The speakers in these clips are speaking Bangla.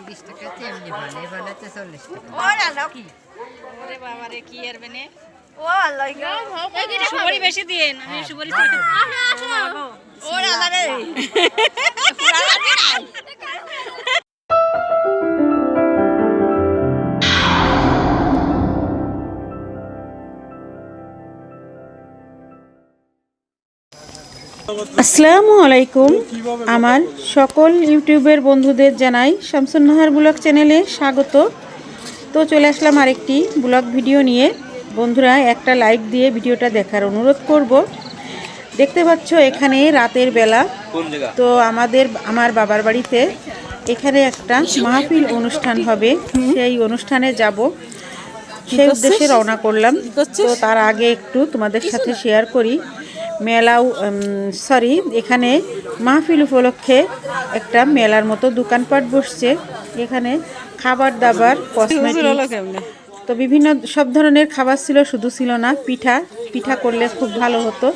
তিরিশ ভালো এই ভালোতে চল্লিশ টাকা ওরা লোক ওরে বাবা রে কি আর বেনে ও লই সুপারি বেশি দিয়েন আমি সুপারি ওরা রে আসসালামু আলাইকুম। আমার সকল ইউটিউবের বন্ধুদের জানাই শামসুন নাহার ব্লগ চ্যানেলে স্বাগত। তো চলে আসলাম আরেকটি ব্লগ ভিডিও নিয়ে। বন্ধুরা একটা লাইক দিয়ে ভিডিওটা দেখার অনুরোধ করব। দেখতে পাচ্ছ এখানে রাতের বেলা। তো আমাদের আমার বাবার বাড়িতে এখানে একটা মাহফিল অনুষ্ঠান হবে। সেই অনুষ্ঠানে যাব। সেই উদ্দেশ্যে রওনা করলাম। তো তার আগে একটু তোমাদের সাথে শেয়ার করি। মেলাও সরি এখানে মাহফিল উপলক্ষে একটা মেলার মতো দোকানপাট বসছে। এখানে খাবার দাবার তো বিভিন্ন সব ধরনের খাবার ছিল শুধু ছিল না পিঠা পিঠা করলে খুব ভালো হতো।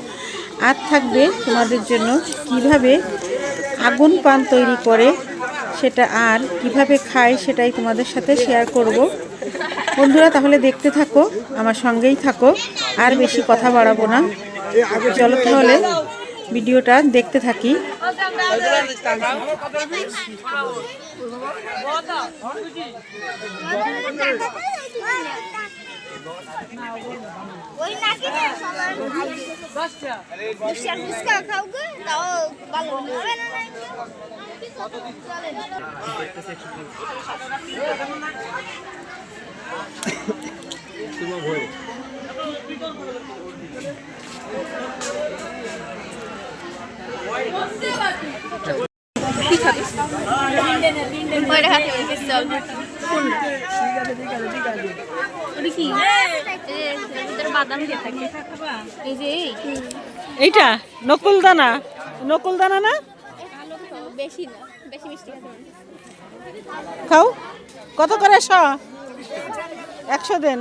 আর থাকবে তোমাদের জন্য কীভাবে আগুন পান তৈরি করে সেটা আর কীভাবে খায় সেটাই তোমাদের সাথে শেয়ার করব। বন্ধুরা তাহলে দেখতে থাকো আমার সঙ্গেই থাকো আর বেশি কথা বাড়াবো না। চলো তাহলে ভিডিওটা দেখতে থাকি। ওটা কি? ভিতরে বাদাম দিয়ে থাকে। এই যে এইটা? নকুল দানা নকুল দানা না? বেশি না বেশি মিষ্টি খাও। কত করে শ? একশো দেন।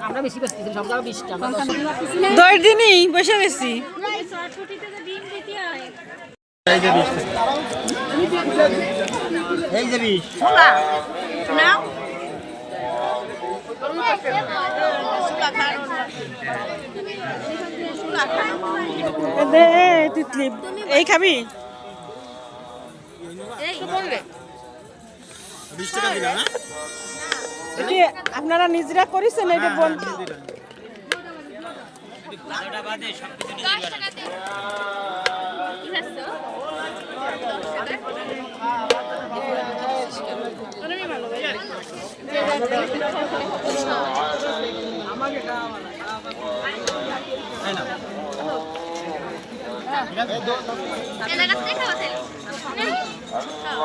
আমরা বেশি বেশি সব জায়গায় বিশ দশ দিনই বসে গেছি। এই যে বিষ নাও। দে, তিতলি এই খাবি? বিশ টাকা দিলাম না এটি আপনারা নিজেরা করেছেন এটা বল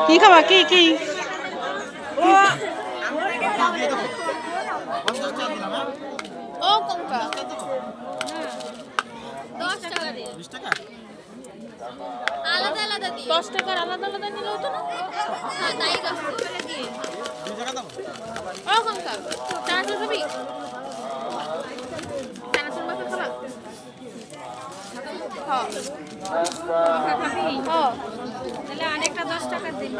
কি খাবা? কি কি? ও কমকা দশ টাকা দিয়ে। বিশ টাকা? আলাদা আলাদা দিয়ে। দশ টাকার আলাদা আলাদা নিলে হতো না? হ্যাঁ তাই ও হ্যাঁ হ্যাঁ তাহলে আরেকটা দশ টাকা দিন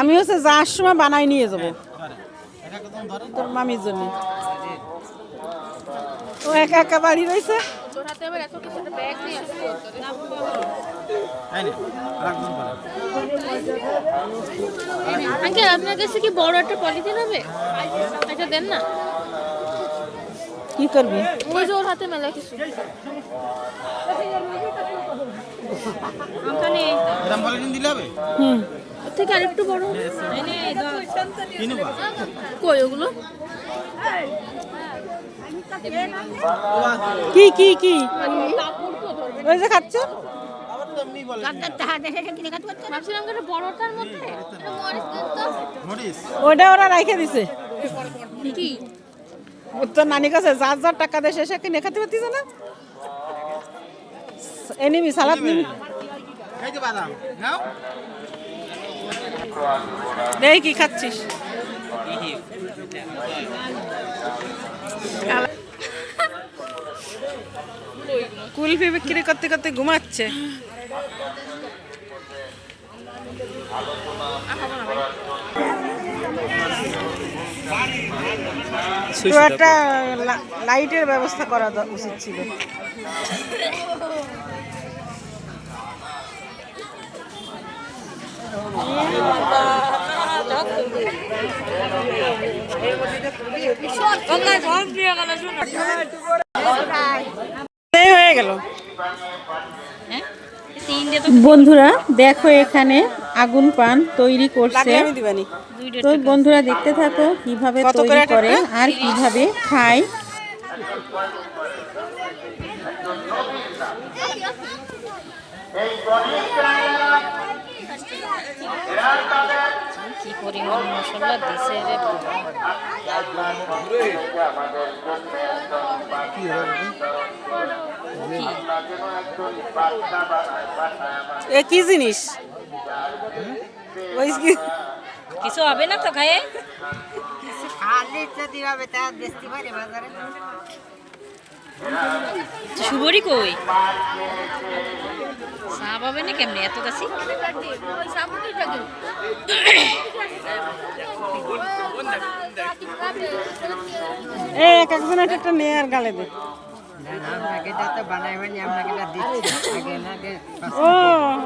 আমি হচ্ছে যাওয়ার সময় বানাই নিয়ে যাব ধরে এক এক দাম ধরে তোর মামির জন্য। ও একা একা বাড়ি রয়েছে? আঙ্কেল, আপনার কাছে কি বড় একটা পলিথিন হবে? এটা দেন না। কি করবি? ওই যে ওর হাতে মেলা কিছু। দিলে হবে? হুম। ওর থেকে আরেকটু বড়। কই ওগুলো? কি কি কি? ওই যে খাচ্ছ? ওটা ওরা রাইখে দিছে। কি? তোর নানি কাছে যার যার টাকা দিয়ে শেষে কিনে খেতে পারতিস না এ নিবি সালাদ নিবি এই কি খাচ্ছিস? কুলফি বিক্রি করতে করতে ঘুমাচ্ছে। তো একটা লাইটের ব্যবস্থা করা উচিত ছিল। হয়ে গেল। বন্ধুরা দেখো এখানে আগুন পান তৈরি করছে। তো বন্ধুরা দেখতে থাকো কীভাবে তৈরি করে আর কীভাবে খায়। কি পরিমাণ মশলা দিছে রে এ কি জিনিস? কিছু হবে না তো খায়ে? খালি যদি হবে পারে বাজারে কই? সাপ হবে না কেমনে? এত কাছে? এক একজন একটা একটা নিয়ে আর গালে দে। আপনাকে এটা তো বানাই বানি আপনাকে এটা দিচ্ছি। আগে না আগে ও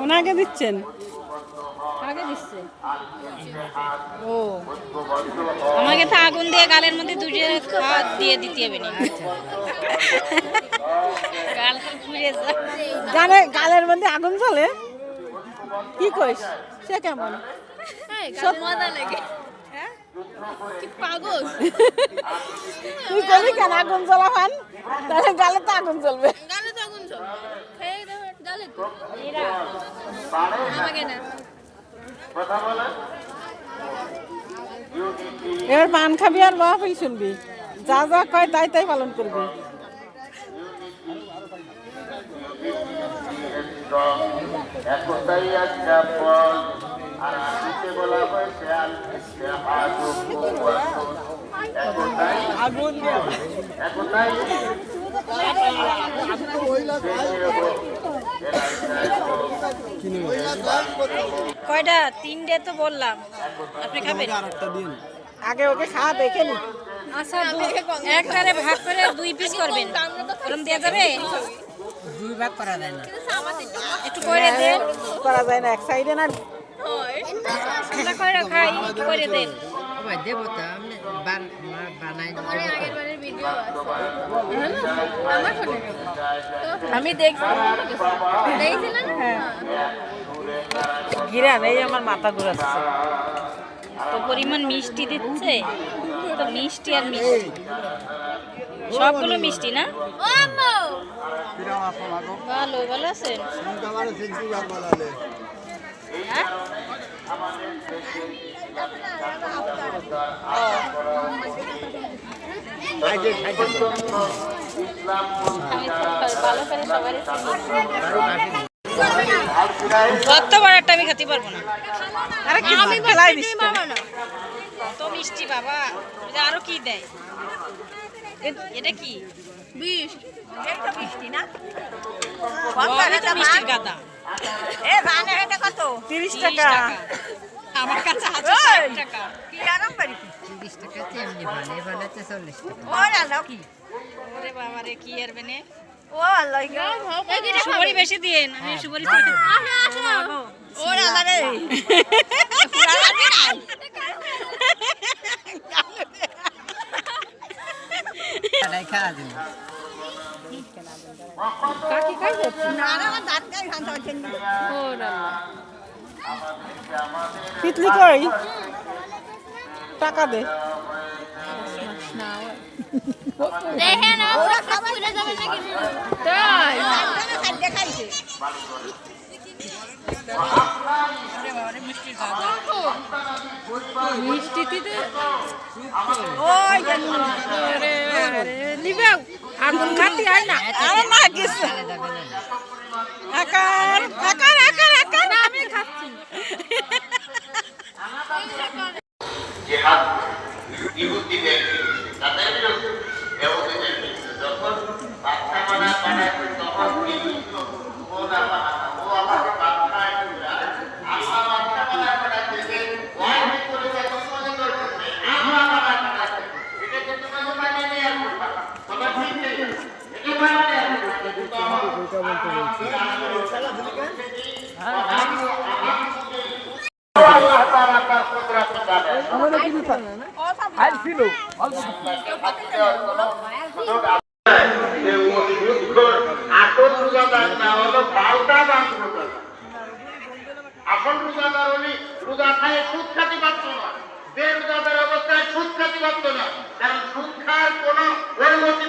ওনাকে দিচ্ছেন? দিচ্ছে। ও। আমাকে তো আগুন দিয়ে গালের মধ্যে দুটো খাওয়া দিয়ে দিতে হবে না গাল পুড়ে গালে গালের মধ্যে আগুন জ্বলে? কি কইস? সে কেমন? সব মজা লাগে। পাগল? তুই কেন? আগুন জ্বলা খান তাহলে গালে তো আগুন জ্বলবে। গালে তো আগুন চল এবার পান খাবি আর বাপই শুনবি। যা যা কয় তাই তাই পালন করবি। একটাই একটা ফল আর আদিতে বলা হয়েছে আগুন একটাই একটাই কয়টা? তিনটে তো বললাম। আপনি খাবেন? আরেকটা দিন আগে ওকে খা দেখে নি। আচ্ছা একটারে ভাগ করে দুই পিস করবেন। ওরম দেওয়া যাবে? দুই ভাগ করা যায় না। একটু করে দেন। করা যায় না এক সাইডে না। কয়টা খাই? একটু করে দেন। দেবো তো আমি দেখছি। দেখছিলেন? গিরা নেই আমার মাথা ঘুরাচ্ছে। তো পরিমাণ মিষ্টি দিচ্ছে। তো মিষ্টি আর মিষ্টি। সবগুলো মিষ্টি না? ভালো ভালো আছেন? হ্যাঁ? আমি তো ভালো করে সবারই চিনি। কত একটা আমি খেতে পারব না। আরে কি খেলাই দিস কত মিষ্টি বাবা। আরও কি দেয়? এটা কি? বিষ। মিষ্টি না। মিষ্টির গাদা। তিরিশ 30 টাকা। আমার কাছে আছে ষাট টাকা। তিরিশ টাকা এমনি বানাই বানাতে চল্লিশ টাকা। ওরে বাবা রে কি আর বেনে সুপারি বেশি দিয়েন আমি সুপারি ছোট ওরে আল্লাহ রে। এটাই খাওয়া দিন। তিতলি কই টাকা দে দেখেন ওরা খাবার যাবে নাকি তাই বাড়ি করে আগুন খাতি হয় না আরে না কিছু আকার আকার আকার আকার আমি খাচ্ছি জেহাদ ইহুদিদের তাদের এবং যখন বাচ্চা মানা বানাচ্ছে এখন রোজাদার উনি রোজা খায় সুদ খাতে অবস্থায় সুদ খাতে পারত না কারণ সুদ খাওয়ার কোনো অনুমতি